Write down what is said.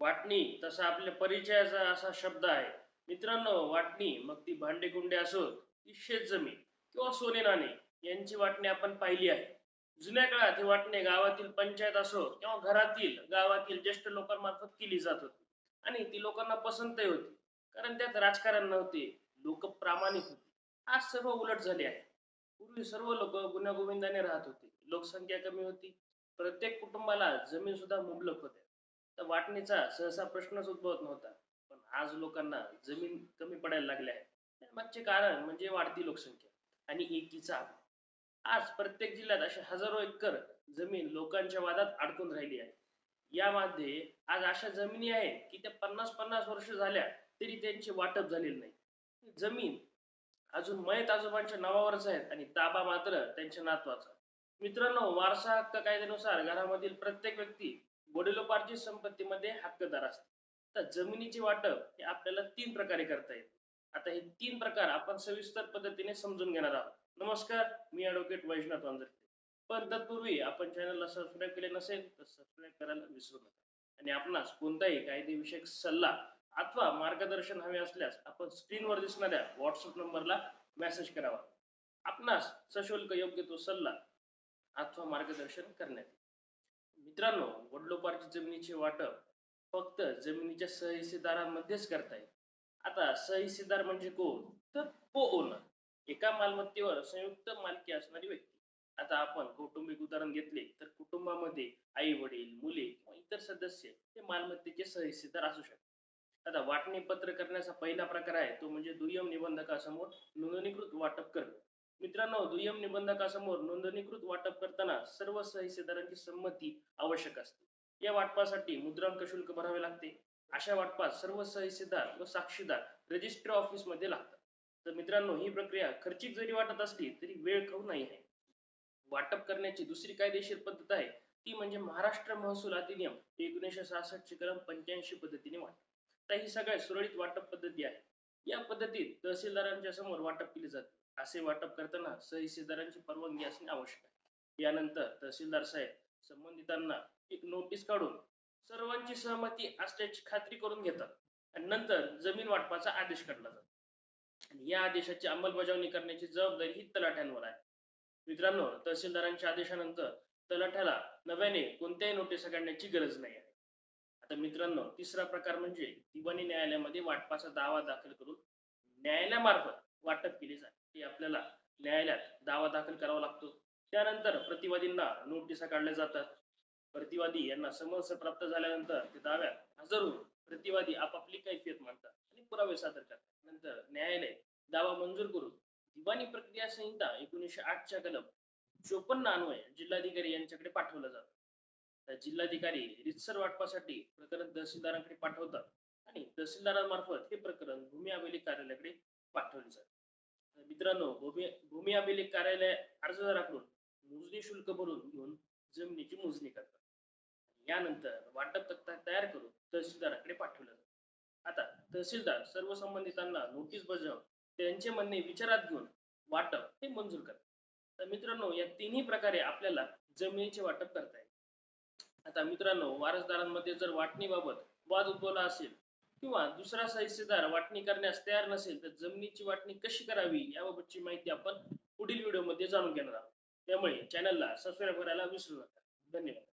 वाटणी तसा आपल्या परिचयाचा असा शब्द आहे. मित्रांनो वाटणी मग ती भांडे कुंडे असो ती शेत जमीन किंवा सोने नाणे यांची वाटणी आपण पाहिली आहे. जुन्या काळात ही वाटणे गावातील पंचायत असो किंवा घरातील गावातील ज्येष्ठ लोकांमार्फत केली जात होती. आणि ती लोकांना पसंतही होती. कारण त्यात राजकारण नव्हते लोक प्रामाणिक होते. आज सर्व उलट झाले आहे. पूर्वी सर्व लोक गुण्यागोविंदाने राहत होते. लोकसंख्या कमी होती. प्रत्येक कुटुंबाला जमीन सुद्धा मुबलक होत्या. तर वाटणीचा सहसा प्रश्नच उद्भवत नव्हता. पण आज लोकांना जमीन कमी पडायला लागल्या आहे मागचे कारण म्हणजे वाढती लोकसंख्या आणि एकीचा आज प्रत्येक जिल्ह्यात असे हजारो एकर जमीन लोकांच्या वादात अडकून राहिली आहे. यामध्ये आज अशा जमिनी आहेत की त्या पन्नास पन्नास वर्ष झाल्या तरी त्यांची वाटप झालेली नाही. जमीन अजून मयत आजोबांच्या नावावरच आहेत आणि ताबा मात्र त्यांच्या नातवाचा. मित्रांनो वारसा हक्क कायद्यानुसार घरामधील प्रत्येक व्यक्ती वडिलोपार्जित संपत्तीमध्ये हक्कदार असते तर जमिनीचे वाटप हे आपल्याला तीन प्रकारे करता येईल. आता हे तीन प्रकार आपण सविस्तर पद्धतीने समजून घेणार आहोत. नमस्कार मी ॲडव्होकेट वैजनाथ वांजरते पण तत्पूर्वी आपण चॅनलला सबस्क्राईब केले नसेल तर सबस्क्राईब करायला विसरू नका. आणि आपणास कोणताही कायदेविषयक सल्ला अथवा मार्गदर्शन हवे असल्यास आपण स्क्रीनवर दिसणाऱ्या व्हॉट्सअप नंबरला मेसेज करावा. आपणास सशुल्क योग्य तो सल्ला अथवा मार्गदर्शन करण्यात येईल. मित्रांनो वडिलोपार्जित जमिनीचे वाटप फक्त जमिनीच्या सहहिस्सेदारांमध्येच करता येईल. आता सहहिस्सेदार म्हणजे कोण? तर को ओनर एका मालमत्तेवर संयुक्त मालकी असणारी व्यक्ती. आता आपण कौटुंबिक उदाहरण घेतले तर कुटुंबामध्ये आई वडील मुले किंवा इतर सदस्य हे मालमत्तेचे सहहिस्सेदार असू शकतात. आता वाटणी पत्र करण्याचा पहिला प्रकार आहे तो म्हणजे दुय्यम निबंधकासमोर नोंदणीकृत वाटप करणे. मित्रांनो दुय्यम निबंधकासमोर नोंदणीकृत वाटप करताना सर्व सहहिस्सेदारांची संमती आवश्यक असते. या वाटपासाठी मुद्रांक शुल्क भरावे लागते? अशा वाटपात सर्व सहहिस्सेदार व साक्षीदार रजिस्टर ऑफिसमध्ये लागतात. तर मित्रांनो ही प्रक्रिया खर्चिक जरी वाटत असली तरी वेळ खाऊ नाही आहे. वाटप करण्याची दुसरी कायदेशीर पद्धत आहे. ती म्हणजे महाराष्ट्र महसूल अधिनियम एकोणीसशे सहासष्ट कलम पंच्याऐंशी पद्धतीने वाटप. तर ही सगळ्या सुरळीत वाटप पद्धती आहे या पद्धतीत तहसीलदारांच्या समोर वाटप केले जाते. असे वाटप करताना सहहिस्सेदारांची परवानगी असणे आवश्यक आहे. यानंतर तहसीलदार साहेब संबंधितांना एक नोटीस काढून सर्वांची सहमती असल्याची खात्री करून घेतात. आणि नंतर जमीन वाटपाचा आदेश काढला जातो. आणि या आदेशाची अंमलबजावणी करण्याची जबाबदारी ही तलाठ्यांवर आहे. मित्रांनो तहसीलदारांच्या आदेशानंतर तलाठ्याला नव्याने कोणत्याही नोटीस काढण्याची गरज नाही आहे. आता मित्रांनो तिसरा प्रकार म्हणजे दिवाणी न्यायालयामध्ये वाटपाचा दावा दाखल करून न्यायालयामार्फत वाटप केले जाते. ते आपल्याला न्यायालयात दावा दाखल करावा लागतो. त्यानंतर प्रतिवादींना नोटिसा काढल्या जातात. प्रतिवादी यांना समन्स प्राप्त झाल्यानंतर ते दाव्यात हजर होऊन प्रतिवादी आपापली कैफियत मांडतात आणि पुरावे सादर करतात. नंतर न्यायालय दावा मंजूर करून दिवाणी प्रक्रिया संहिता एकोणीसशे आठच्या कलम चोपन्न अन्वय जिल्हाधिकारी यांच्याकडे पाठवलं जातं. तर जिल्हाधिकारी रितसर वाटपासाठी प्रकरण तहसीलदारांकडे पाठवतात आणि तहसीलदारांमार्फत हे प्रकरण भूमी अभिलेख कार्यालयाकडे पाठवले जाते. मित्रांनो भूमी भूमी अभिलेख कार्यालय अर्जदाराकडून मोजणी शुल्क भरून घेऊन जमिनीची मोजणी करतात. यानंतर वाटप तक्ता तयार करून तहसीलदाराकडे पाठवलं जातं. आता तहसीलदार सर्व संबंधितांना नोटीस बजावून त्यांचे म्हणणे विचारात घेऊन वाटप हे मंजूर करतात. तर मित्रांनो या तिन्ही प्रकारे आपल्याला जमिनीचे वाटप करता येईल. आता मित्रांनो वारसदारांमध्ये जर वाटणीबाबत वाद उद्भवला असेल किंवा दुसरा सहिस्सेदार वाटणी करण्यास तयार नसेल तर जमिनीची वाटणी कशी करावी याबाबतची माहिती आपण पुढील व्हिडिओमध्ये जाणून घेणार आहोत. त्यामुळे चॅनलला सबस्क्राईब करायला विसरू नका. धन्यवाद.